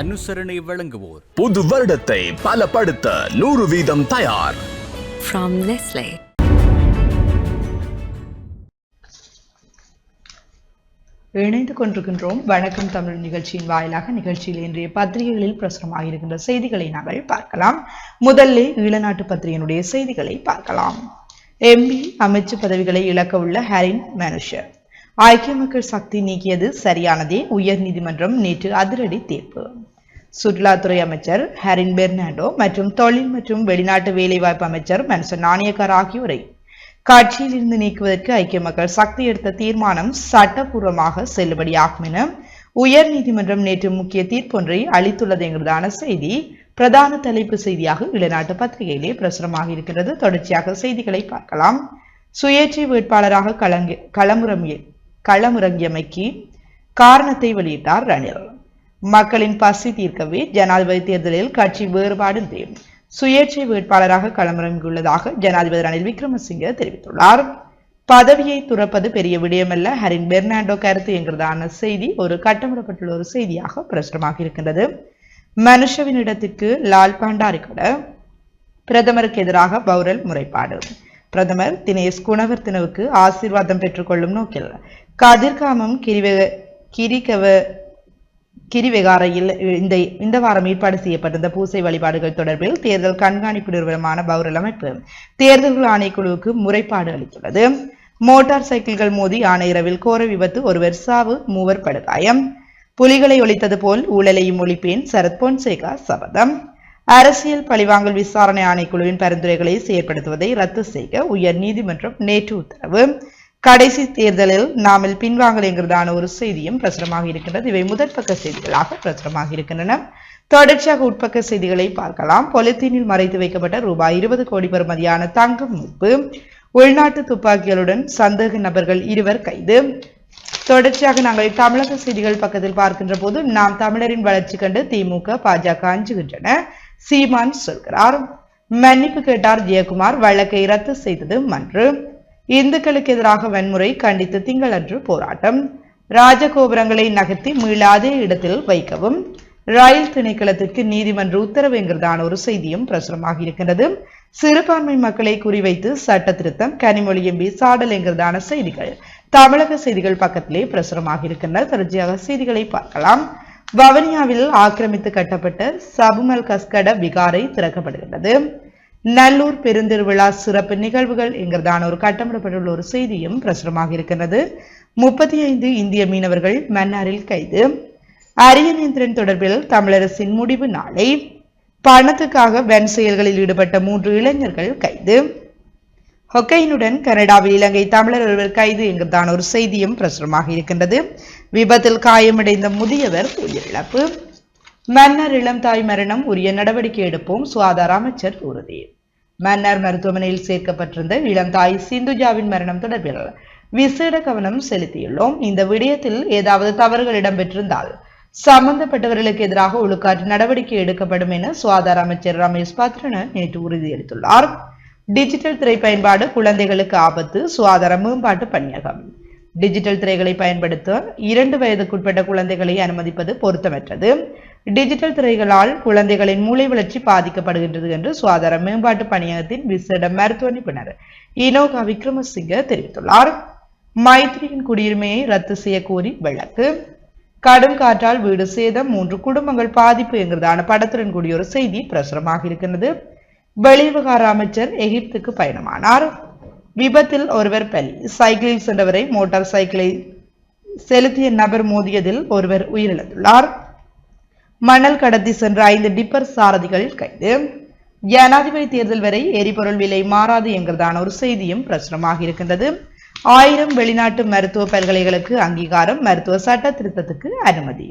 அனுசரணை வழங்குவோர். புது வருடத்தை பலப்படுத்த நூறு வீதம் தயார். From Nestle. இணைந்து கொண்டிருக்கின்றோம். வணக்கம் தமிழ் நிகழ்ச்சியின் வாயிலாக நிகழ்ச்சியில் இன்றைய பத்திரிகைகளில் பிரசுரமாக இருக்கின்ற செய்திகளை நாங்கள் பார்க்கலாம். முதல்ல ஈழநாட்டு பத்திரிகையினுடைய செய்திகளை பார்க்கலாம். எம்பி அமைச்சு பதவிகளை இழக்க உள்ள ஹரின் மனுஷர் ஐக்கிய மக்கள் சக்தி நீக்கியது சரியானதே. உயர் நீதிமன்றம் நேற்று அதிரடி தீர்ப்பு. சுற்றுலாத்துறை அமைச்சர் ஹரின் பெர்னாண்டோ மற்றும் தொழில் மற்றும் வெளிநாட்டு வேலைவாய்ப்பு அமைச்சர் மன்சன் நாணயக்கார் ஆகியோரை கட்சியில் இருந்து நீக்குவதற்கு ஐக்கிய மக்கள் சக்தி எடுத்த தீர்மானம் சட்டப்பூர்வமாக செல்லுபடியாகும் என உயர் நீதிமன்றம் நேற்று முக்கிய தீர்ப்பொன்றை அளித்துள்ளது என்கிறதான செய்தி பிரதான தலைப்பு செய்தியாக இளநாட்டு பத்திரிகையிலே பிரசுரமாக இருக்கிறது தொடர்ச்சியாக செய்திகளை பார்க்கலாம். சுயேட்சை வேட்பாளராக களங்க களமுறங்கிய களமுறங்கியமைக்கு காரணத்தை வெளியிட்டார் ரணில். மக்களின் பசி தீர்க்கவே ஜனாதிபதி தேர்தலில் கட்சி வேறுபாடின்றி சுயேட்சை வேட்பாளராக களமிறங்கியுள்ளதாக ஜனாதிபதி ரணில் விக்ரமசிங்க தெரிவித்துள்ளார். பதவியை துறப்பது பெரிய விடயமல்ல. ஹரின் பெர்னாண்டோ கருத்து என்கிறதான செய்தி ஒரு கட்டமிடப்பட்டுள்ள ஒரு செய்தியாக பிரசுரமாக இருக்கின்றது. மனுஷவின் இடத்திற்கு லால் பண்டாரி கூட. பிரதமருக்கு எதிராக பௌரல் முறைப்பாடு. பிரதமர் தினேஷ் குணவர்த்தனவுக்கு ஆசீர்வாதம் பெற்றுக்கொள்ளும் நோக்கில். கதிர்காமம் கிரிவ கிரிகவ கிரிவெகாரையில் இந்த இந்த வாரம் ஏற்பாடு செய்யப்பட்டிருந்த பூசை வழிபாடுகள் தொடர்பில் தேர்தல் கண்காணிப்பு நிறுவனமான பௌரல் அமைப்பு தேர்தல்கள் ஆணைக்குழுவுக்கு முறைப்பாடு அளித்துள்ளது. மோட்டார் சைக்கிள்கள் மோதி ஆணையரவில் கோர விபத்து ஒருவர் சாவு மூவர் படுகாயம். புலிகளை ஒழித்தது போல் ஊழலையும் ஒழிப்பேன் சரத் பொன்சேகா சபதம். அரசியல் பழிவாங்கல் விசாரணை ஆணைக்குழுவின் பரிந்துரைகளை செயற்படுத்துவதை ரத்து செய்ய உயர் நீதிமன்றம் நேற்று உத்தரவு. கடைசி தேர்தலில் நாமில் பின்வாங்கலைங்கிறதான ஒரு செய்தியும் பிரசுரமாக இருக்கின்றது. இவை முதற் பக்க செய்திகளாக பிரசுரமாக இருக்கின்றன. தொடர்ச்சியாக உட்பக்க செய்திகளை பார்க்கலாம். பொலித்தீனில் மறைத்து வைக்கப்பட்ட ரூபாய் இருபது கோடி பெறுமதியான தங்கம் மீட்பு உள்நாட்டு துப்பாக்கிகளுடன் சந்தேக நபர்கள் இருவர் கைது. தொடர்ச்சியாக நாங்கள் தமிழக செய்திகள் பக்கத்தில் பார்க்கின்ற போது நாம் தமிழரின் வளர்ச்சி கண்டு திமுக பாஜக அஞ்சுகின்றன. சீமான் சொல்கிறார் மன்னிப்பு கேட்டார் ஜெயக்குமார் வழக்கை ரத்து செய்தது மன்று. இந்துக்களுக்கு எதிராக வன்முறை கண்டித்து திங்களன்று போராட்டம். ராஜகோபுரங்களை நகர்த்தி மீளாத இடத்தில் வைக்கவும். ரயில் திணைக்களத்திற்கு நீதிமன்ற உத்தரவு என்கிறதான ஒரு செய்தியும் பிரசுரமாக இருக்கின்றது. சிறுபான்மை மக்களை குறிவைத்து சட்ட திருத்தம் கனிமொழி எம்பி சாடல் என்கிறதான செய்திகள் தமிழக செய்திகள் பக்கத்திலே பிரசுரமாக இருக்கின்றன. தொடர்ச்சியாக செய்திகளை பார்க்கலாம். வவனியாவில் ஆக்கிரமித்து கட்டப்பட்ட சபுமல் கஸ்கட விகாரை திறக்கப்படுகின்றது. நல்லூர் பெருந்திருவிழா சிறப்பு நிகழ்வுகள் என்கிறதான ஒரு கட்டமிடப்பட்டுள்ள ஒரு செய்தியும் பிரசுரமாக இருக்கின்றது. முப்பத்தி ஐந்து இந்திய மீனவர்கள் மன்னாரில் கைது. அரியநேந்திரன் தொடர்பில் தமிழரசின் முடிவு நாளை. பணத்துக்காக வன் செயல்களில் ஈடுபட்ட மூன்று இளைஞர்கள் கைது. ஹொக்கைனுடன் கனடாவில் இலங்கை தமிழர் ஒருவர் கைது என்கிறதான ஒரு செய்தியும் பிரசுரமாக இருக்கின்றது. விபத்தில் காயமடைந்த முதியவர் உயிரிழப்பு. மன்னர் இளம் தாய் மரணம் உரிய நடவடிக்கை எடுப்போம் சுகாதார அமைச்சர் உறுதி மன்னர் மருத்துவமனையில் சேர்க்கப்பட்டிருந்த இளம் தாய் சிந்துஜாவின் மரணம் தொடர்பில் விசேட கவனம் செலுத்தியுள்ளோம். இந்த விடயத்தில் ஏதாவது தவறுகள் இடம்பெற்றிருந்தால் சம்பந்தப்பட்டவர்களுக்கு எதிராக ஒழுக்காற்று நடவடிக்கை எடுக்கப்படும் என சுகாதார அமைச்சர் ரமேஷ் பத்ரன நேற்று உறுதியளித்துள்ளார். டிஜிட்டல் திரை பயன்பாடு குழந்தைகளுக்கு ஆபத்து சுகாதார மேம்பாட்டு பணியகம். டிஜிட்டல் திரைகளை பயன்படுத்த இரண்டு வயதுக்குட்பட்ட குழந்தைகளை அனுமதிப்பது பொருத்தமற்றது. டிஜிட்டல் துறைகளால் குழந்தைகளின் மூளை வளர்ச்சி பாதிக்கப்படுகின்றது என்று சுகாதார மேம்பாட்டு பணியகத்தின் விசேட மருத்துவ நிபுணர் இனோகா விக்ரமசிங்க தெரிவித்துள்ளார். மைத்ரியின் குடியுரிமையை ரத்து செய்ய கோரி வழக்கு. கடும் காற்றால் வீடு சேதம் மூன்று குடும்பங்கள் பாதிப்பு என்கிறதான படத்துடன் கூடிய ஒரு செய்தி பிரசுரமாக இருக்கின்றது. வெளிவிவகார அமைச்சர் எகிப்துக்கு பயணமானார். விபத்தில் ஒருவர் பலி. சைக்கிளில் சென்றவரை மோட்டார் சைக்கிளை செலுத்திய நபர் மோதியதில் ஒருவர் உயிரிழந்துள்ளார். மணல் கடத்தி சென்ற ஐந்து டிப்பர் சாரதிகள் கைது. ஜனாதிபதி தேர்தல் வரை எரிபொருள் விலை மாறாது என்கிறதான ஒரு செய்தியும் பிரசுரமாக இருக்கின்றது. ஆயிரம் வெளிநாட்டு மருத்துவ பல்கலைகளுக்கு அங்கீகாரம் மருத்துவ சட்ட திருத்தத்துக்கு அனுமதி.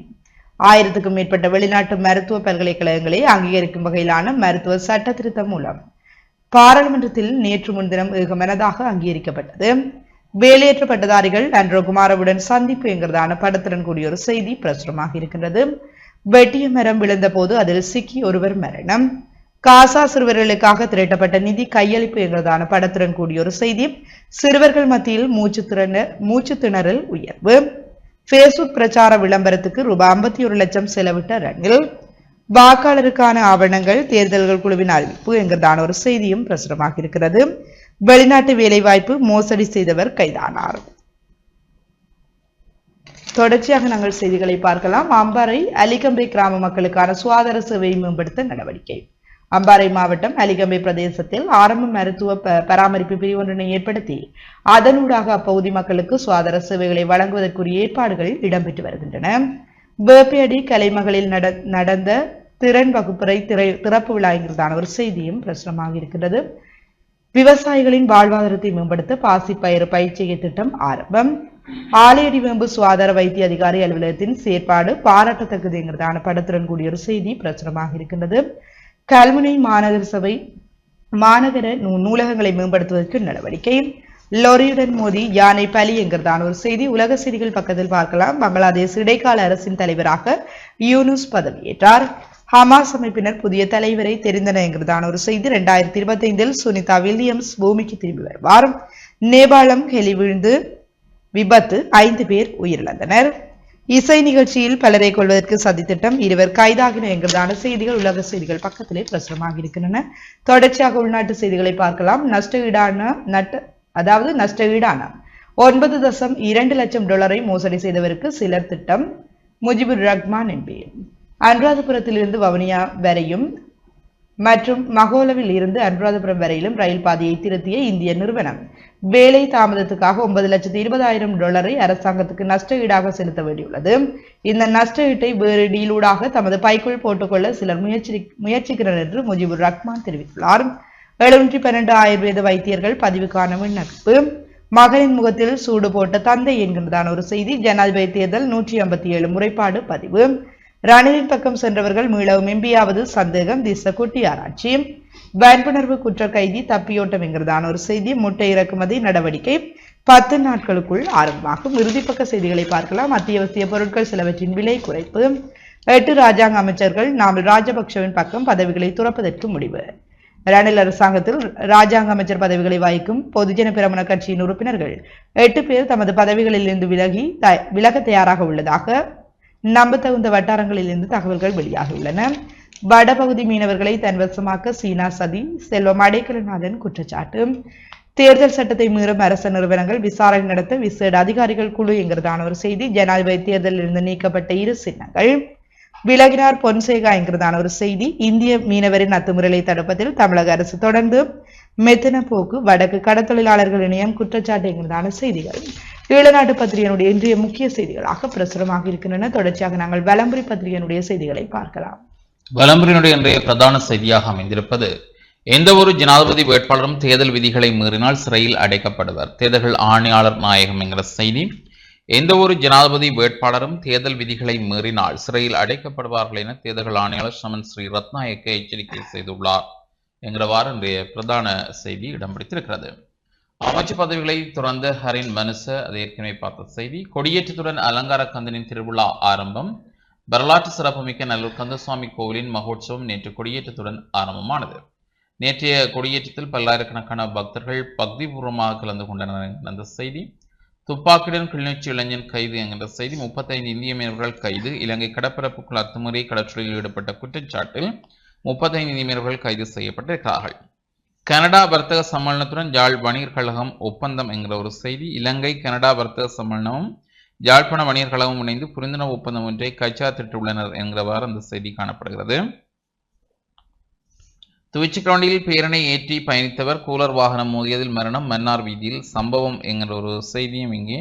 ஆயிரத்துக்கும் மேற்பட்ட வெளிநாட்டு மருத்துவ பல்கலைக்கழகங்களை அங்கீகரிக்கும் வகையிலான மருத்துவ சட்ட திருத்தம் மூலம் பாராளுமன்றத்தில் நேற்று முன்தினம் ஏகமனதாக அங்கீகரிக்கப்பட்டது. வேலையற்ற பட்டதாரிகள் அன்றோ குமாரவுடன் சந்திப்பு என்கிறதான படத்துடன் கூடிய ஒரு செய்தி பிரசுரமாக இருக்கின்றது. வெட்டிய மரம் விழுந்த போது அதில் சிக்கி ஒருவர் மரணம். காசா சிறுவர்களுக்காக திரட்டப்பட்ட நிதி கையளிப்பு என்கிறதான படத்துடன் கூடிய ஒரு செய்தி. சிறுவர்கள் மத்தியில் மூச்சு திறன மூச்சு திணறல் உயர்வு. பேஸ்புக் பிரச்சார விளம்பரத்துக்கு ரூபாய் ஐம்பத்தி ஒரு லட்சம் செலவிட்ட ரணில். வாக்காளருக்கான ஆவணங்கள் தேர்தல்கள் குழுவின் அறிவிப்பு என்கிறதான ஒரு செய்தியும் பிரசுரமாக இருக்கிறது. வெளிநாட்டு வேலைவாய்ப்பு மோசடி செய்தவர் கைதானார். தொடர்ச்சியாக நாங்கள் செய்திகளை பார்க்கலாம். அம்பாறை அலிகம்பை கிராம மக்களுக்கான சுகாதார சேவையை மேம்படுத்த நடவடிக்கை. அம்பாறை மாவட்டம் அலிகம்பை பிரதேசத்தில் ஆரம்ப மருத்துவ ப- பராமரிப்பு பிரிவு ஒன்றினை ஏற்படுத்தி அதனூடாக அப்பகுதி மக்களுக்கு சுகாதார சேவைகளை வழங்குவதற்குரிய ஏற்பாடுகள் இடம்பெற்று வருகின்றன. வேப்பேடி கலைமகளில் நட நடந்த திறன் வகுப்பறை திரை திறப்பு விழாங்கிறதான ஒரு செய்தியும் பிரசுரமாக இருக்கிறது விவசாயிகளின் வாழ்வாதாரத்தை மேம்படுத்த பாசிப்பயிறு பயிற்சிய திட்டம் ஆரம்பம். ஆலையடி வேம்பு சுகாதார வைத்திய அதிகாரி அலுவலகத்தின் செயற்பாடு பாராட்டத்தக்கதுங்கிறதான படத்துடன் கூடிய ஒரு செய்தி பிரச்சனமாக இருக்கின்றது. கல்முனை மாநகர சபை மாநகர நூ- நூலகங்களை மேம்படுத்துவதற்கு நடவடிக்கை. லொரியுடன் மோதி யானை பலி என்கிறதான ஒரு செய்தி உலக செய்திகள் பக்கத்தில் பார்க்கலாம். பங்களாதேஷ் இடைக்கால அரசின் தலைவராக யூனுஸ் பதவியேற்றார். ஹமாஸ் அமைப்பினர் புதிய தலைவரை தெரிந்தன என்கிறதான ஒரு செய்தி இரண்டாயிரத்தி இருபத்தி ஐந்தில் சுனிதா வில்லியம்ஸ் பூமிக்கு திரும்பி வருவார். நேபாளம் ஹெலி விழுந்து விபத்து ஐந்து பேர் உயிரிழந்தனர். இசை நிகழ்ச்சியில் பலரை கொள்வதற்கு சதித்திட்டம் இருவர் கைதாகின என்கிறதான செய்திகள் உலக செய்திகள் பக்கத்திலே பிரசுரமாக இருக்கின்றன. தொடர்ச்சியாக உள்நாட்டு செய்திகளை பார்க்கலாம். நஷ்ட ஈடான நட்ட அதாவது நஷ்ட ஈடான ஒன்பது தசம் இரண்டு லட்சம் டாலரை மோசடி செய்தவருக்கு சிலர் திட்டம். முஜிபுர் ரஹ்மான் என்பேர். அனுராதபுரத்திலிருந்து வவுனியா வரையும் மற்றும் மகோலவில் இருந்து அனுராதபுரம் வரையிலும் ரயில் பாதையை திருத்திய இந்திய நிறுவனம் வேலை தாமதத்துக்காக ஒன்பது லட்சத்து இருபதாயிரம் டாலரை அரசாங்கத்துக்கு நஷ்ட ஈடாக செலுத்த வேண்டியுள்ளது. இந்த நஷ்ட ஈட்டை வேறு டீலூடாக தமது பைக்குள் போட்டுக்கொள்ள சிலர் முயற்சி முயற்சிக்கிறனர் என்று முஜிபுர் ரஹ்மான் தெரிவித்துள்ளார். எழுநூற்றி பன்னெண்டு ஆயுர்வேத வைத்தியர்கள் பதிவுக்கான விண்ணப்பிப்பு. மகனின் முகத்தில் சூடு போட்ட தந்தை என்கின்றதான ஒரு செய்தி ஜனாதிபதி தேர்தல் நூற்றி ஐம்பத்தி ஏழு முறைப்பாடு பதிவு. ரணிலின் பக்கம் சென்றவர்கள் மீளவும் எம்பியாவது சந்தேகம் திச குட்டி ஆராய்ச்சியும் வன்புணர்வு குற்ற கைதி தப்பியோட்டம் என்கிறதான ஒரு செய்தி முட்டை இறக்குமதி நடவடிக்கை பத்து நாட்களுக்குள் ஆரம்பமாகும். இறுதிப்பக்க செய்திகளை பார்க்கலாம். அத்தியாவசிய பொருட்கள் சிலவற்றின் விலை குறைப்பு. எட்டு ராஜாங்க அமைச்சர்கள் நாமல் ராஜபக்சவின் பக்கம் பதவிகளை துறப்பதற்கு முடிவு. ரணில் அரசாங்கத்தில் ராஜாங்க அமைச்சர் பதவிகளை வகிக்கும் பொதுஜன பிரமண கட்சியின் உறுப்பினர்கள் எட்டு பேர் தமது பதவிகளில் இருந்து விலகி விலக தயாராக உள்ளதாக நம்பத்தகுந்த வட்டாரங்களிலிருந்து தகவல்கள் வெளியாகியுள்ளன. வடபகுதி மீனவர்களை தன்வசமாக்க சீனா சதி செல்வம் அடைக்கலநாதன் குற்றச்சாட்டு. தேர்தல் சட்டத்தை மீறும் அரச நிறுவனங்கள் விசாரணை நடத்த விசேட அதிகாரிகள் குழு என்கிறதான ஒரு செய்தி. ஜனாதிபதி தேர்தலில் இருந்து நீக்கப்பட்ட இரு சின்னங்கள். விலகினார் பொன்சேகா என்கிறதான ஒரு செய்தி. இந்திய மீனவரின் அத்துமுறையை தடுப்பதில் தமிழக அரசு தொடர்ந்து மெத்தன போக்கு வடக்கு கடத்தொழிலாளர்கள் இணையம் குற்றச்சாட்டு என்கிறதான செய்திகள். ஈழநாட்டு பத்திரிகையினுடைய இன்றைய முக்கிய செய்திகளாக பிரசுரமாக இருக்கின்றன. தொடர்ச்சியாக நாங்கள் வலம்புரி பத்திரிகையினுடைய செய்திகளை பார்க்கலாம். வலம்புரியினுடைய இன்றைய பிரதான செய்தியாக அமைந்திருப்பது எந்த ஒரு ஜனாதிபதி வேட்பாளரும் தேர்தல் விதிகளை மீறினால் சிறையில் அடைக்கப்படுவர். தேர்தல்கள் ஆணையாளர் நாயகம் என்கிற செய்தி எந்த ஒரு ஜனாதிபதி வேட்பாளரும் தேர்தல் விதிகளை மீறினால் சிறையில் அடைக்கப்படுவார்கள் என தேர்தல் ஆணையாளர் சமன் ஸ்ரீ ரத்நாயக்க எச்சரிக்கை செய்துள்ளார் என்கிறவாறு இன்றைய பிரதான செய்தி இடம்பிடித்திருக்கிறது அமைச்சு பதவிகளை துறந்த ஹரின் மனுச அது ஏற்கனவே பார்த்த செய்தி. கொடியேற்றத்துடன் அலங்கார கந்தனின் திருவிழா ஆரம்பம். வரலாற்று சிறப்புமிக்க நல்லூர் கந்தசுவாமி கோவிலின் மகோற்சவம் நேற்று கொடியேற்றத்துடன் ஆரம்பமானது. நேற்றைய கொடியேற்றத்தில் பல்லாயிரக்கணக்கான பக்தர்கள் பக்திபூர்வமாக கலந்து கொண்டனர் என்கிற அந்த செய்தி. துப்பாக்கியுடன் கிளிநொச்சி இளைஞன் கைது என்கிற செய்தி. முப்பத்தைந்து இந்திய மீனவர்கள் கைது. இலங்கை கடற்பரப்புக்குள் அத்துமுறை கடற்றொழில் ஈடுபட்ட குற்றச்சாட்டில் முப்பத்தைந்து இந்திய மீனவர்கள் கைது செய்யப்பட்டிருக்கிறார்கள். கனடா வர்த்தக சம்மேளனத்துடன் யாழ் வணிகர் கழகம் ஒப்பந்தம் என்கிற ஒரு செய்தி. இலங்கை கனடா வர்த்தக சம்மேளனமும் யாழ்ப்பாண வணிகர் கழகமும் இணைந்து புரிந்துணர்வு ஒப்பந்தம் ஒன்றை கைச்சாத்திட்டுள்ளனர் என்கிறவாறு அந்த செய்தி காணப்படுகிறது. துவிச்சிக்கரண்டியில் பேரணை ஏற்றி பயணித்தவர் கூலர் வாகனம் மோதியதில் மரணம் மன்னார் வீதியில் சம்பவம் என்கிற ஒரு செய்தியும் இங்கே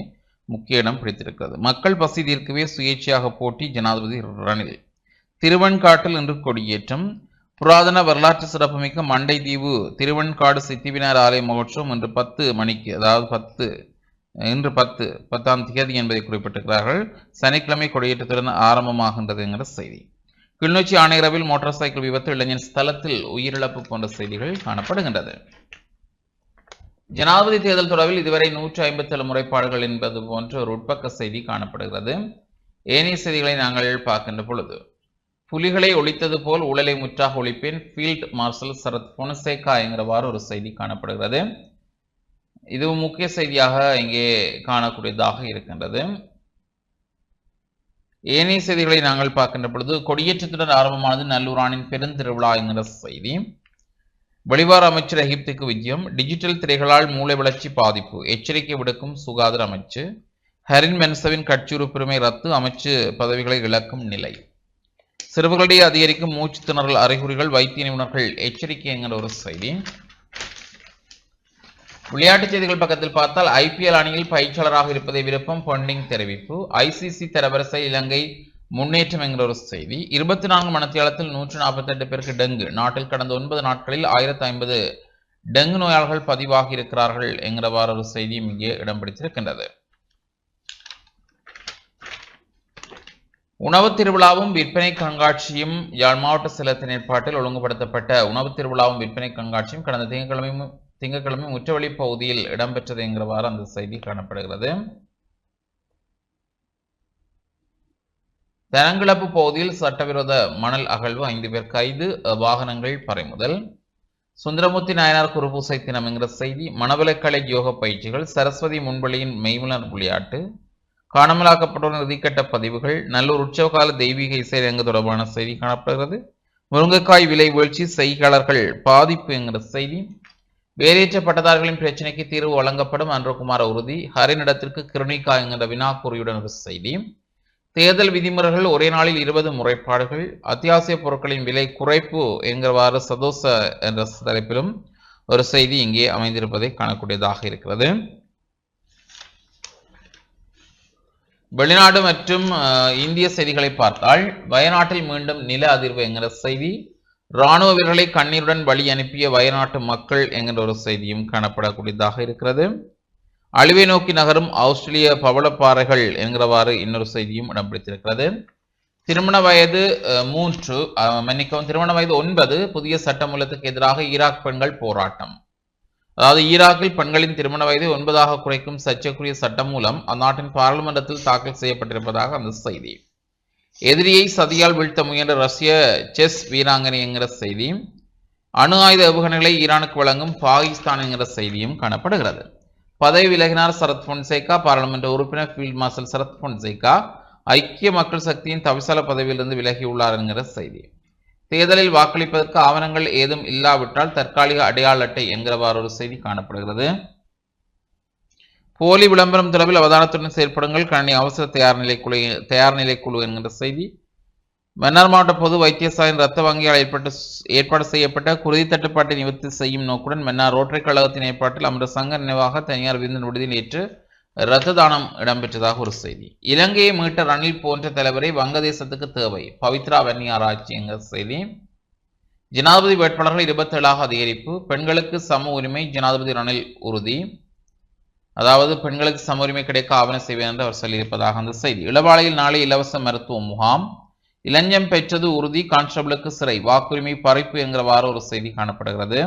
முக்கிய இடம் பிடித்திருக்கிறது. மக்கள் பசி தீர்க்கவே சுயேட்சையாக போட்டி ஜனாதிபதி ரணில். திருவெண்காட்டில் இன்று கொடியேற்றம். புராதன வரலாற்று சிறப்புமிக்க மண்டை தீவு திருவெண்காடு சித்திவினார் ஆலய மகோற்சவம் இன்று பத்து மணிக்கு அதாவது பத்து இன்று பத்து பத்தாம் தேதி என்பதை குறிப்பிட்டிருக்கிறார்கள். சனிக்கிழமை கொடியேற்றத்துடன் ஆரம்பமாகின்றது என்கிற செய்தி. கிளிநொச்சி ஆணையரவில் மோட்டார் சைக்கிள் விபத்து இளைஞன் ஸ்தலத்தில் உயிரிழப்பு போன்ற செய்திகள் காணப்படுகின்றது. ஜனாதிபதி தேர்தல் தொடர்பில் இதுவரை நூற்றி ஐம்பத்தேழு முறைப்பாடுகள் என்பது போன்ற ஒரு உட்பக்க செய்தி காணப்படுகிறது. ஏனைய செய்திகளை நாங்கள் பார்க்கின்ற பொழுது புலிகளை ஒழித்தது போல் உழலை முற்றாக ஒழிப்பேன். ஃபீல்ட் மார்ஷல் சரத் பொனசேகா என்கிறவாறு ஒரு செய்தி காணப்படுகிறது. இது முக்கிய செய்தியாக இங்கே காணக்கூடியதாக இருக்கின்றது. ஏனைய செய்திகளை நாங்கள் பார்க்கின்ற பொழுது கொடியேற்றத்துடன் ஆரம்பமானது நல்லூரானின் பெருந்திருவிழா என்கிற செய்தி. வெளிவார அமைச்சர் எகிப்துக்கு விஜயம். டிஜிட்டல் திரைகளால் மூளை வளர்ச்சி பாதிப்பு. எச்சரிக்கை விடுக்கும் சுகாதார அமைச்சு. ஹரின் மென்சவின் கட்சி உறுப்பினரை ரத்து. அமைச்சு பதவிகளை இழக்கும் நிலை. சிறுவர்களிடையே அதிகரிக்கும் மூச்சு திணறல் அறிகுறிகள் வைத்திய நிபுணர்கள் எச்சரிக்கைங்கிற ஒரு செய்தி. விளையாட்டுச் செய்திகள் பக்கத்தில் பார்த்தால் ஐபிஎல் அணியில் பயிற்சியாளராக இருப்பதை விருப்பம் பொன்னிங் தெரிவிப்பு. ஐசிசி தரவரிசை இலங்கை முன்னேற்றம் என்கிற ஒரு செய்தி. இருபத்தி நான்கு மணத்தியாலத்தில் நூற்று நாற்பத்தி எட்டு பேருக்கு டெங்கு. நாட்டில் கடந்த ஒன்பது நாட்களில் ஆயிரத்தி ஐம்பது டெங்கு நோயாளர்கள் பதிவாகி இருக்கிறார்கள் என்கிறவாறு ஒரு செய்தியும் இங்கே இடம் பிடித்திருக்கின்றது. உணவுத் திருவிழாவும் விற்பனை கண்காட்சியும் யாழ் மாவட்ட செலத்தின் ஏற்பாட்டில் ஒழுங்குபடுத்தப்பட்ட உணவுத் திருவிழாவும் விற்பனை கண்காட்சியும் கடந்த திங்கட்கிழமை திங்கட்கிழமை முற்றவழி பகுதியில் இடம்பெற்றது என்கிறவாறு அந்த செய்தி காணப்படுகிறது. தனங்கிழப்பு பகுதியில் சட்டவிரோத மணல் அகழ்வு ஐந்து பேர் கைது வாகனங்கள் பறிமுதல். சுந்தரமூர்த்தி நாயனார் குருபூசை தினம் என்கிற செய்தி மணவிலக்கலை யோக பயிற்சிகள் சரஸ்வதி முன்வழியின் மெய்மலர் விளையாட்டு காணாமலாக்கப்பட்டுள்ள இறுதிக்கட்ட பதிவுகள் நல்லூர் உற்சவகால தெய்வீக இசை ரங்க தொடர்பான செய்தி காணப்படுகிறது. முருங்கைக்காய் விலை வீழ்ச்சி செய்கையாளர்கள் பாதிப்பு என்கிற செய்தி. வேலையற்ற பட்டதாரிகளின் பிரச்சினைக்கு தீர்வு வழங்கப்படும் அன்றகுமார உறுதி. ஹரிநடத்திற்கு கிருணிகா என்கிற வினாக்குறியுடன் ஒரு செய்தி. தேர்தல் விதிமுறைகள் ஒரே நாளில் இருபது முறைப்பாடுகள். அத்தியாவசிய பொருட்களின் விலை குறைப்பு என்கிறவாறு சதோச என்ற தலைப்பிலும் ஒரு செய்தி இங்கே அமைந்திருப்பதை காணக்கூடியதாக இருக்கிறது. வெளிநாடு மற்றும் இந்திய செய்திகளை பார்த்தால் வயநாட்டில் மீண்டும் நில அதிர்வு என்கிற செய்தி இராணுவ வீரர்களை கண்ணீருடன் வழி அனுப்பிய வயநாட்டு மக்கள் என்கிற ஒரு செய்தியும் காணப்படக்கூடியதாக இருக்கிறது. அழிவை நோக்கி நகரும் ஆஸ்திரேலிய பவளப்பாறைகள் என்கிறவாறு இன்னொரு செய்தியும் இடம் பிடித்திருக்கிறது. திருமண வயது அஹ், மூன்று மன்னிக்கவும் திருமண வயது ஒன்பது புதிய சட்டமூலத்துக்கு எதிராக ஈராக் பெண்கள் போராட்டம். அதாவது ஈராக்கில் பெண்களின் திருமண வயதை ஒன்பதாக குறைக்கும் சர்ச்சைக்குரிய சட்டம் மூலம் அந்நாட்டின் பாராளுமன்றத்தில் தாக்கல் செய்யப்பட்டிருப்பதாக அந்த செய்தி. எதிரியை சதியால் வீழ்த்த முயன்ற ரஷ்ய செஸ் வீராங்கனை என்கிற செய்தி அணு ஆயுத ஏவுகணைகளை ஈரானுக்கு வழங்கும் பாகிஸ்தான் என்கிற செய்தியும் காணப்படுகிறது. பதவி விலகினார் சரத் பொன்சேகா பாராளுமன்ற உறுப்பினர் ஃபீல்ட் மார்ஷல் சரத் பொன்சேகா ஐக்கிய மக்கள் சக்தியின் தவிசால பதவியிலிருந்து விலகியுள்ளார் என்கிற செய்தி. தேர்தலில் வாக்களிப்பதற்கு ஆவணங்கள் ஏதும் இல்லாவிட்டால் தற்காலிக அடையாள அட்டை என்கிறவாறு ஒரு செய்தி காணப்படுகிறது. போலி விளம்பரம் தொடர்பில் அவதானத்துடன் செயற்படுங்கள். கணினி அவசர தயார் நிலை குழு தயார் நிலை குழு என்கிற செய்தி. மன்னார் மாவட்ட பொது வைத்தியசாலையின் ரத்த வங்கியால் ஏற்பட்டு ஏற்பாடு செய்யப்பட்ட குருதி தட்டுப்பாட்டை நிவர்த்தி செய்யும் நோக்குடன் மன்னார் ரோட்டரி கழகத்தின் ஏற்பாட்டில் அமர சங்க நினைவாக தனியார் விருந்தின் விடுதி நேற்று இரத்த தானம் இடம்பெற்றதாக ஒரு செய்தி. இலங்கையை மீட்ட ரணில் போன்ற தலைவரை வங்கதேசத்துக்கு தேவை. பவித்ரா வன்னியாராய்ச்சி என்கிற செய்தி. ஜனாதிபதி வேட்பாளர்கள் இருபத்தேழாக அதிகரிப்பு. பெண்களுக்கு சம உரிமை ஜனாதிபதி ரணில் உறுதி. அதாவது பெண்களுக்கு சம உரிமை கிடைக்க ஆவணம் செய்வேன் என்று அவர் சொல்லியிருப்பதாக அந்த செய்தி. இளவாளையில் நாளை இலவச மருத்துவ முகாம். இளஞ்சம் பெற்றது உறுதி கான்ஸ்டபிளுக்கு சிறை. வாக்குரிமை பறிப்பு என்கிறவாறு ஒரு செய்தி காணப்படுகிறது.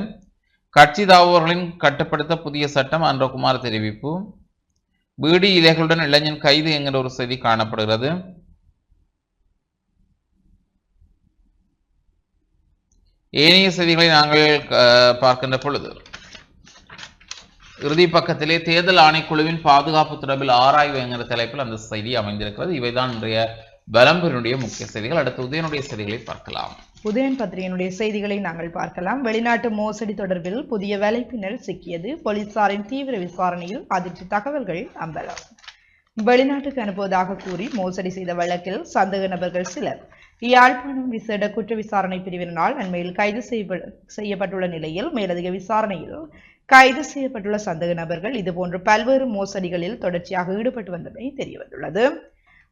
கட்சி தாவுவர்களின் கட்டுப்படுத்த புதிய சட்டம் அன்றகுமார் தெரிவிப்பு. பீடி இலைகளுடன் இளைஞன் கைது என்கிற ஒரு செய்தி காணப்படுகிறது. ஏனைய செய்திகளை நாங்கள் பார்க்கின்ற பொழுது இறுதி பக்கத்திலே தேர்தல் ஆணைக்குழுவின் பாதுகாப்பு தொடர்பில் ஆராய்வு என்கிற தலைப்பில் அந்த செய்தி அமைந்திருக்கிறது. இவைதான் இன்றைய பலம்பெருடைய முக்கிய செய்திகள். அடுத்து உதயனுடைய செய்திகளை பார்க்கலாம். உதயன் பத்திரிகையினுடைய செய்திகளை நாங்கள் பார்க்கலாம். வெளிநாட்டு மோசடி தொடர்பில் புதிய வேலைப்பின்னல் சிக்கியது. போலீசாரின் தீவிர விசாரணையில் அதிர்ச்சி தகவல்கள் அம்பலம். வெளிநாட்டுக்கு அனுப்புவதாக கூறி மோசடி செய்த வழக்கில் சந்தேக நபர்கள் சிலர். யாழ்ப்பாணம் விசேட குற்ற விசாரணை பிரிவினால் அண்மையில் கைது செய்யப்பட்டுள்ள நிலையில் மேலதிக விசாரணையில் கைது செய்யப்பட்டுள்ள சந்தேக நபர்கள் இதுபோன்ற பல்வேறு மோசடிகளில் தொடர்ச்சியாக ஈடுபட்டு வந்தமை தெரியவந்துள்ளது.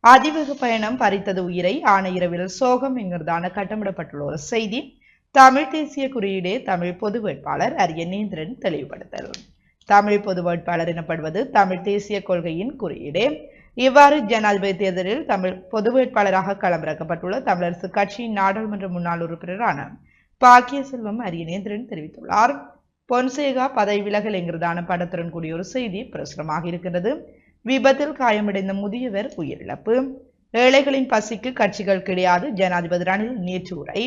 அதிவேக பயணம் பறித்தது உயிரை ஆணையிரவில் சோகம் என்கிறதான கட்டமிடப்பட்டுள்ள ஒரு செய்தி. தமிழ் தேசிய குறியீடே தமிழ் பொது வேட்பாளர் அரியநேந்திரன் தெளிவுபடுத்தல். தமிழ் பொது வேட்பாளர் எனப்படுவது தமிழ் தேசிய கொள்கையின் குறியீடே. இவ்வாறு ஜனாதிபதி தேர்தலில் தமிழ் பொது வேட்பாளராக களமிறக்கப்பட்டுள்ள தமிழரசு கட்சியின் நாடாளுமன்ற முன்னாள் உறுப்பினரான பாக்கிய செல்வம் அரியநேந்திரன் தெரிவித்துள்ளார். பொன்சேகா பதவி விலகல் என்கிறதான படத்துடன் கூடிய ஒரு செய்தி பிரசுரமாக இருக்கின்றது. விபத்தில் காயமடைந்த முதியவர் உயிரிழப்பு. ஏழைகளின் பசிக்கு கட்சிகள் கிடையாது. ஜனாதிபதி ரணில் நேற்று உரை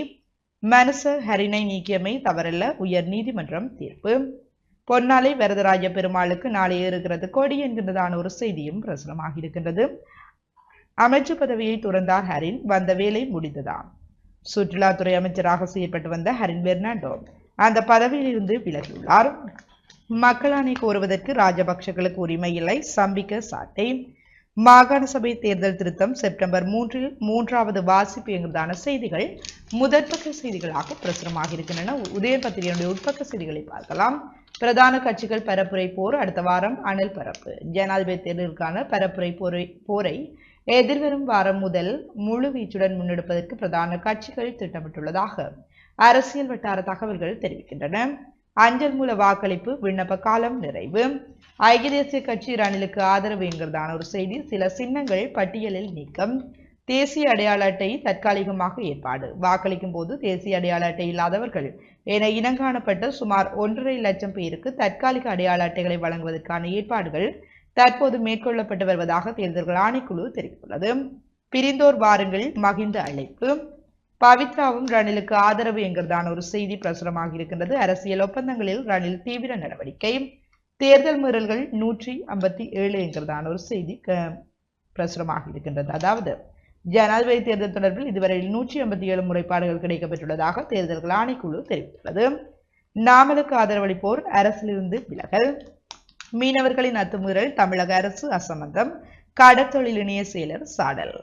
மனச ஹரினை நீக்கியமை தவறல்ல. உயர் நீதிமன்றம் தீர்ப்பு. பொன்னாலை வரதராஜ பெருமாளுக்கு நாளை ஏறுகிறது கொடி என்கின்றதான ஒரு செய்தியும் பிரசுரமாக இருக்கின்றது அமைச்சு பதவியை துறந்தார் ஹரின் வந்த வேலை முடிந்ததாம் சுற்றுலாத்துறை அமைச்சராக செய்யப்பட்டு வந்த ஹரின் பெர்னாண்டோ அந்த பதவியிலிருந்து விலகியுள்ளார். மக்களாணை கோருவதற்கு ராஜபக்சகளுக்கு உரிமை இல்லை. சம்பிக்க சாட்டை. மாகாண சபை தேர்தல் திருத்தம் செப்டம்பர் மூன்றில் மூன்றாவது வாசிப்பு என்கிறதான செய்திகள் முதற்பக்க செய்திகளாக பிரசுரமாக இருக்கின்றன. உதய பத்திரிகையுடைய உட்பக்க செய்திகளை பார்க்கலாம். பிரதான கட்சிகள் பரப்புரை போர் அடுத்த வாரம் அனல் பரப்பு. ஜனாதிபதி தேர்தலுக்கான பரப்புரை போரை போரை எதிர்வரும் வாரம் முதல் முழு வீச்சுடன் முன்னெடுப்பதற்கு பிரதான கட்சிகள் திட்டமிட்டுள்ளதாக அரசியல் வட்டார தகவல்கள் தெரிவிக்கின்றன. அஞ்சல் மூல வாக்களிப்பு விண்ணப்ப காலம் நிறைவு. ஐக்கிய தேசிய கட்சி ரணிலுக்கு ஆதரவு என்கிறதான ஒரு செய்தி. சில சின்னங்கள் பட்டியலில் நீக்கம். தேசிய அடையாள அட்டை தற்காலிகமாக ஏற்பாடு. வாக்களிக்கும் போது தேசிய அடையாள அட்டை இல்லாதவர்கள் என இனங்காணப்பட்ட சுமார் ஒன்றரை லட்சம் பேருக்கு தற்காலிக அடையாள அட்டைகளை வழங்குவதற்கான ஏற்பாடுகள் தற்போது மேற்கொள்ளப்பட்டு வருவதாக தேர்தல்கள் ஆணைக்குழு தெரிவித்துள்ளது. பிரிந்தோர் வாருங்கள் மகிந்த அழைப்பு. பவித்ராவும் ரணிலுக்கு ஆதரவு என்கிறதான ஒரு செய்தி பிரசுரமாக இருக்கின்றது. அரசியல் ஒப்பந்தங்களில் ரணில் தீவிர நடவடிக்கை தேர்தல் மீறல்கள் நூற்றி ஐம்பத்தி ஏழு என்கிறதான ஒரு செய்தி பிரசுரமாக இருக்கின்றது. அதாவது ஜனாதிபதி தேர்தல் தொடர்பில் இதுவரையில் நூற்றி ஐம்பத்தி ஏழு முறைப்பாடுகள் கிடைக்கப்பட்டுள்ளதாக தேர்தல்கள் ஆணைக்குழு தெரிவித்துள்ளது. நாமலுக்கு ஆதரவளிப்போர் அரசிலிருந்து விலகல். மீனவர்களின் அத்துமீறல் தமிழக அரசு அசம்பந்தம் கடற்தொழில் இணைய செயலர் சாடல்.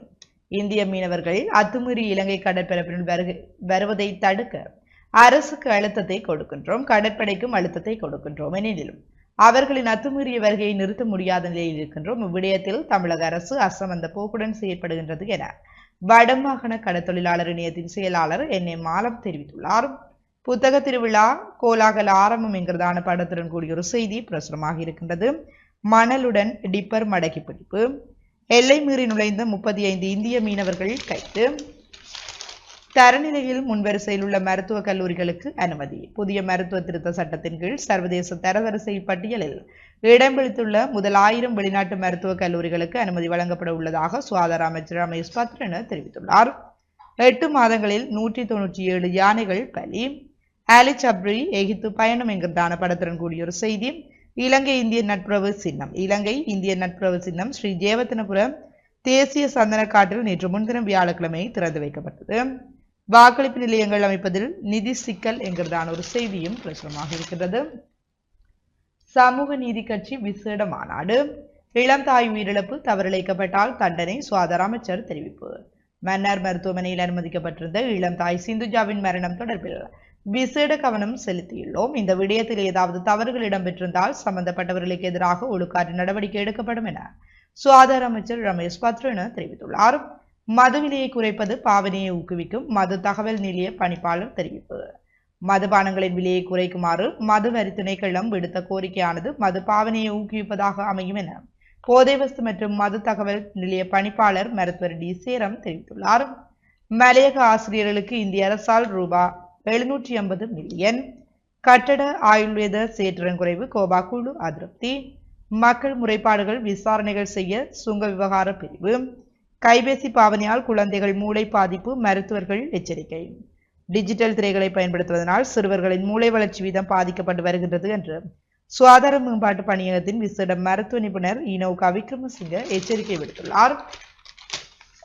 இந்திய மீனவர்கள் அத்துமீறி இலங்கை கடற்பரப்பினுள் வருகை வருவதை தடுக்க அரசுக்கு அழுத்தத்தை கொடுக்கின்றோம் கடற்படைக்கும் அழுத்தத்தை கொடுக்கின்றோம் எனினும் அவர்களின் அத்துமீறிய வருகையை நிறுத்த முடியாத நிலையில் இருக்கின்றோம். இவ்விடயத்தில் தமிழக அரசு அசமந்த போக்குடன் செயற்படுகின்றது என வடமாகாண கடத்தொழிலாளர் இணையத்தின் செயலாளர் என். ஏ. மாலம் தெரிவித்துள்ளார். புத்தக திருவிழா கோலாகல ஆரம்பம் என்கிறதான படத்துடன் கூடிய ஒரு செய்தி பிரசுரமாக இருக்கின்றது. மணலுடன் டிப்பர் மடக்கி பிடிப்பு எல்லை மீறி நுழைந்த முப்பத்தி ஐந்து இந்திய மீனவர்கள் கைது. தரநிலையில் முன்வரிசையில் உள்ள மருத்துவக் கல்லூரிகளுக்கு அனுமதி. புதிய மருத்துவ திருத்த சட்டத்தின் கீழ் சர்வதேச தரவரிசை பட்டியலில் இடம் பிடித்துள்ள முதல் ஆயிரம் வெளிநாட்டு மருத்துவக் கல்லூரிகளுக்கு அனுமதி வழங்கப்பட உள்ளதாக சுகாதார அமைச்சர் ரமேஷ் பத்ரன தெரிவித்துள்ளார். எட்டு மாதங்களில் நூற்றி தொண்ணூற்றி ஏழு யானைகள் பலி. ஆலி சப்ரி எகித்து பயணம் என்கிறதான படத்துடன் கூடிய ஒரு செய்தி. இலங்கை இந்திய நட்புறவு சின்னம். இலங்கை இந்திய நட்புறவு சின்னம் ஸ்ரீ ஜேவத்தனபுரம் தேசிய சந்தன காட்டில் நேற்று முன்தினம் வியாழக்கிழமை திறந்து வைக்கப்பட்டது. வாக்களிப்பு நிலையங்கள் அமைப்பதில் நிதி சிக்கல் என்கிறதான ஒரு செய்தியும் பிரசுரமாக இருக்கின்றது. சமூக நீதி கட்சி விசேட மாநாடு. இளம் தாய் உயிரிழப்பு தவறிழைக்கப்பட்டால் தண்டனை சுகாதார அமைச்சர் தெரிவிப்பு. மன்னர் மருத்துவமனையில் அனுமதிக்கப்பட்டிருந்த இளம் தாய் சிந்துஜாவின் மரணம் தொடர்பில் விசேட கவனம் செலுத்தியுள்ளோம். இந்த விடயத்தில் ஏதாவது தவறுகள் இடம்பெற்றிருந்தால் சம்பந்தப்பட்டவர்களுக்கு எதிராக ஒழுக்காற்று நடவடிக்கை எடுக்கப்படும் என சுகாதார அமைச்சர் ரமேஷ் பத்ரன தெரிவித்துள்ளார். மது விலையை குறைப்பது பாவனையை ஊக்குவிக்கும் மது தகவல் நிலைய பணிப்பாளர் தெரிவிப்பு. மதுபானங்களின் விலையை குறைக்குமாறு மது வரி திணைக்களம் விடுத்த கோரிக்கையானது மது பாவனையை ஊக்குவிப்பதாக அமையும் என போதைவஸ்து மற்றும் மது தகவல் நிலைய பணிப்பாளர் மருத்துவர் டி சேரம் தெரிவித்துள்ளார். மலையக ஆசிரியர்களுக்கு இந்திய அரசால் ரூபாய் எழுநூற்றி ஐம்பது மில்லியன் கட்டட ஆயுர்வேத சேற்றிறன் குறைவு கோபா குழு அதிருப்தி. மக்கள் முறைப்பாடுகள் விசாரணைகள் செய்ய சுங்க விவகார பிரிவு. கைபேசி பாவனையால் குழந்தைகள் மூளை பாதிப்பு மருத்துவர்கள் எச்சரிக்கை. டிஜிட்டல் திரைகளை பயன்படுத்துவதனால் சிறுவர்களின் மூளை வளர்ச்சி வீதம் பாதிக்கப்பட்டு வருகின்றது என்று சுகாதார மேம்பாட்டு பணியகத்தின் விசேட மருத்துவ நிபுணர் இனோகா விக்ரமசிங்க எச்சரிக்கை விடுத்துள்ளார்.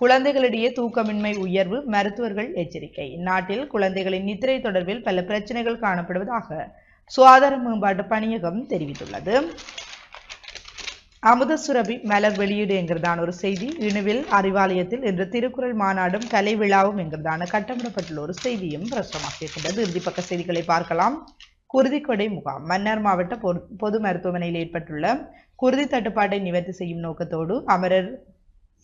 குழந்தைகளிடையே தூக்கமின்மை உயர்வு மருத்துவர்கள் எச்சரிக்கை. நாட்டில் குழந்தைகளின் நித்திரை தொடர்பில் பல பிரச்சனைகள் காணப்படுவதாக சுகாதார மேம்பாட்டு பணியகம் தெரிவித்துள்ளது. அமுத சுரபி மலர் வெளியீடு என்கிறதான ஒரு செய்தி. இணுவில் அறிவாலயத்தில் இன்று திருக்குறள் மாநாடும் கலை விழாவும் என்கிறதான கட்டமிடப்பட்டுள்ள ஒரு செய்தியும் பிரசுரமாக இருக்கின்றது இறுதிப்பக்க செய்திகளை பார்க்கலாம். குருதிக்கொடை முகாம். மன்னார் மாவட்ட பொது- பொது மருத்துவமனையில் ஏற்பட்டுள்ள குருதி தட்டுப்பாட்டை நிவர்த்தி செய்யும் நோக்கத்தோடு அமரர்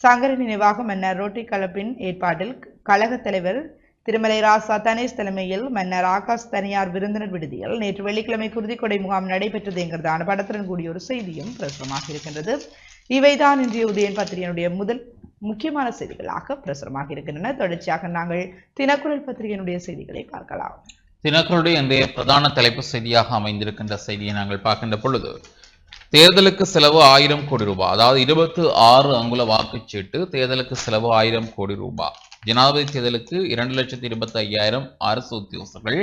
சங்கர நினைவாக மன்னர் ரோட்டரி கலப்பின் ஏற்பாட்டில் கழகத் தலைவர் திருமலை ராசா தனேஷ் தலைமையில் மன்னர் ஆகாஷ் தனியார் விருந்தினர் விடுதியில் நேற்று வெள்ளிக்கிழமை குருதிக்கொடை முகாம் நடைபெற்றது என்கிறதான படத்துடன் கூடிய ஒரு செய்தியும் பிரசுரமாக இருக்கின்றது. இவைதான் இன்றைய உதயன் பத்திரிகையினுடைய முதல் முக்கியமான செய்திகளாக பிரசுரமாக இருக்கின்றன. தொடர்ச்சியாக நாங்கள் தினக்குரல் பத்திரிகையினுடைய செய்திகளை பார்க்கலாம். தினக்குரலுடைய இன்றைய பிரதான தலைப்பு செய்தியாக அமைந்திருக்கின்ற செய்தியை நாங்கள் பார்க்கின்ற பொழுது தேர்தலுக்கு செலவு ஆயிரம் கோடி ரூபாய். அதாவது இருபத்து ஆறு அங்குல வாக்குச்சீட்டு தேர்தலுக்கு செலவு ஆயிரம் கோடி ரூபாய். ஜனாதிபதி தேர்தலுக்கு இரண்டு லட்சத்தி இருபத்தி ஐயாயிரம் அரசு உத்தியோகஸ்தர்கள்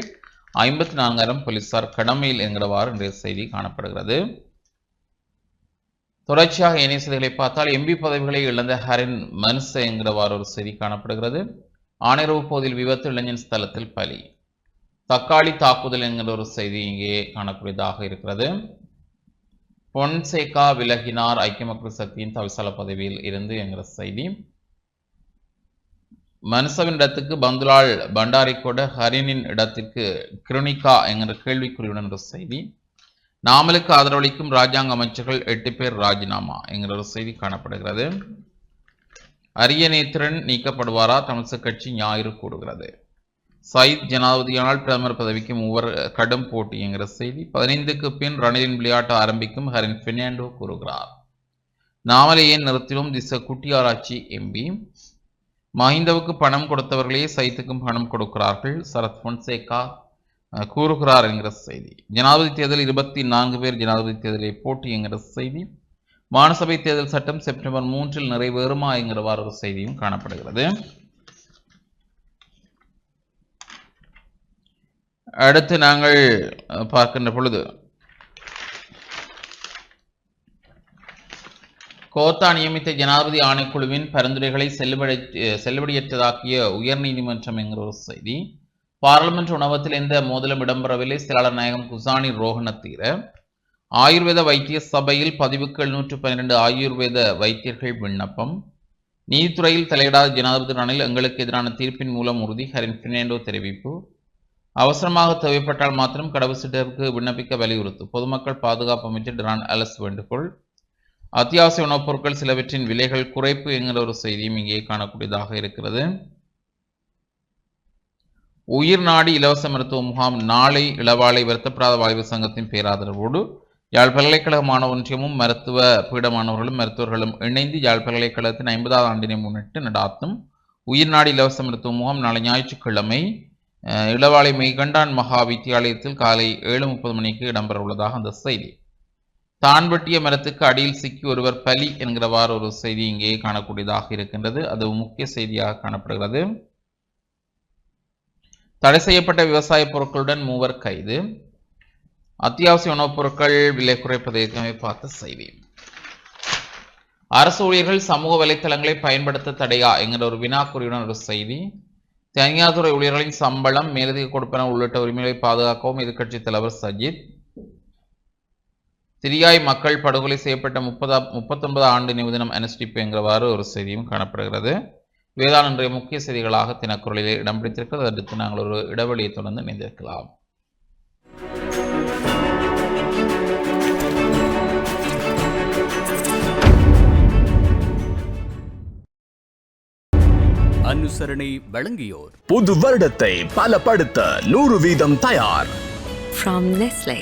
ஐம்பத்தி நான்காயிரம் போலீசார் கடமையில் என்கிறவாறு இன்றைய செய்தி காணப்படுகிறது. தொடர்ச்சியாக இணைய செய்திகளை பார்த்தால் எம்பி பதவிகளை இழந்த ஹரின் மன்ச என்கிறவாறு ஒரு செய்தி காணப்படுகிறது. ஆணையரவு போதில் விபத்து இளைஞன் ஸ்தலத்தில் பலி. தக்காளி தாக்குதல் என்கிற ஒரு செய்தி இங்கே காணக்கூடியதாக இருக்கிறது. பொன்சேகா விலகினார் ஐக்கிய மக்கள் சக்தியின் தவிசாள பதவியில் இருந்து என்கிற செய்தி. மன்சவின் இடத்துக்கு பந்துலால் பண்டாரிக்கோட ஹரினின் இடத்திற்கு கிருணிகா என்கிற கேள்விக்குறியுடன் ஒரு செய்தி. நாமலுக்கு ஆதரவளிக்கும் ராஜாங்க அமைச்சர்கள் எட்டு பேர் ராஜினாமா என்கிற ஒரு செய்தி காணப்படுகிறது. அரியநேத்திரன் நீக்கப்படுவாரா? தமிழ்ச கட்சி ஞாயிறு கூடுகிறது. சயித் ஜனாதிபதியானால் பிரதமர் பதவிக்கு மூவர் கடும் போட்டி என்கிற செய்தி. பதினைந்துக்கு பின் ரணிலின் விளையாட்டு ஆரம்பிக்கும் ஹரின் பெர்னாண்டோ கூறுகிறார். நாமலை நிறுத்திலும் திச குட்டியாராய்ச்சி எம்பி மஹிந்தவுக்கு பணம் கொடுத்தவர்களே சைத்துக்கும் பணம் கொடுக்கிறார்கள் சரத் பொன்சேகா கூறுகிறார் என்கிற செய்தி. ஜனாதிபதி தேர்தல் இருபத்தி நான்கு பேர் ஜனாதிபதி தேர்தலில் போட்டி என்கிற செய்தி. மாநிலசபை தேர்தல் சட்டம் செப்டம்பர் மூன்றில் நிறைவேறுமா என்கிறவாறு ஒரு செய்தியும் காணப்படுகிறது. அடுத்து நாங்கள் பார்க்கின்ற பொழுது கோத்தா நியமித்த ஜனாதிபதி ஆணைக்குழுவின் பரிந்துரைகளை செல்லுபடி செல்லுபடியற்றதாக்கிய உயர்நீதிமன்றம் என்கிற ஒரு செய்தி. பாராளுமன்ற உணவத்தில் எந்த மோதலும் இடம்பெறவில்லை. செயலாளர் நாயகம் குசானி ரோஹணத்தீர ஆயுர்வேத வைத்திய சபையில் பதிவுக்கு எழுநூற்று பன்னிரண்டு ஆயுர்வேத வைத்தியர்கள் விண்ணப்பம். நீதித்துறையில் தலையிடாத ஜனாதிபதி ரணில் எங்களுக்கு எதிரான தீர்ப்பின் மூலம் உறுதி. ஹரின் பிர்னாண்டோ தெரிவிப்பு. அவசரமாக தேவைப்பட்டால் மாத்திரம் கடவுச்சீட்டிற்கு விண்ணப்பிக்க வலியுறுத்து. பொதுமக்கள் பாதுகாப்பு அமைச்சர் டான் அலஸ் வேண்டுகோள். அத்தியாவசிய உணவுப் பொருட்கள் சிலவற்றின் விலைகள் குறைப்பு என்கிற ஒரு செய்தியும் இங்கே காணக்கூடியதாக இருக்கிறது. உயிர் நாடி இலவச மருத்துவ முகாம் நாளை இளவாலை வருத்தப்படாத வாய்வு சங்கத்தின் பேராதரவோடு யாழ் பல்கலைக்கழக மாணவ ஒன்றியமும் மருத்துவ பீட மாணவர்களும் மருத்துவர்களும் இணைந்து யாழ் பல்கலைக்கழகத்தின் ஐம்பதாவது ஆண்டினை முன்னிட்டு நடாத்தும். உயிர் நாடி இலவச மருத்துவ முகாம் நாளை ஞாயிற்றுக்கிழமை. இளவாலை மெய்கண்டான் மகா வித்தியாலயத்தில் காலை ஏழு முப்பது மணிக்கு இடம்பெற உள்ளதாக அந்த செய்தி. தான் வெட்டிய மரத்துக்கு அடியில் சிக்கி ஒருவர் பலி என்கிறவாறு ஒரு செய்தி இங்கே காணக்கூடியதாக இருக்கின்றது. அது முக்கிய செய்தியாக காணப்படுகிறது. தடை செய்யப்பட்ட விவசாய பொருட்களுடன் மூவர் கைது. அத்தியாவசிய உணவுப் பொருட்கள் விலை குறைப்பதை ஏற்கனவே பார்த்த செய்தி. அரசு ஊழியர்கள் சமூக வலைத்தளங்களை பயன்படுத்த தடையா என்கிற ஒரு வினாக்குறியுடன் ஒரு செய்தி. தனியார் துறை ஊழியர்களின் சம்பளம் மேலதிக கொடுப்பன உள்ளிட்ட உரிமைகளை பாதுகாக்கவும் எதிர்க்கட்சித் தலைவர் சஜித். திரியாய் மக்கள் படுகொலை செய்யப்பட்ட முப்பதா முப்பத்தொன்பது ஆண்டு நிமிடம் அனுஷ்டிப்பு என்கிறவாறு ஒரு செய்தியும் காணப்படுகிறது. வேதாள் இன்றைய முக்கிய செய்திகளாக தினக்குரலில் இடம் பிடித்திருக்கிறது. அடுத்து நாங்கள் ஒரு இடைவெளியை தொடர்ந்து இணைந்திருக்கலாம். அனுசரணை வழங்கியோர் புது வருடத்தை பலப்படுத்த நூறு வீதம் தயார் From Nestle.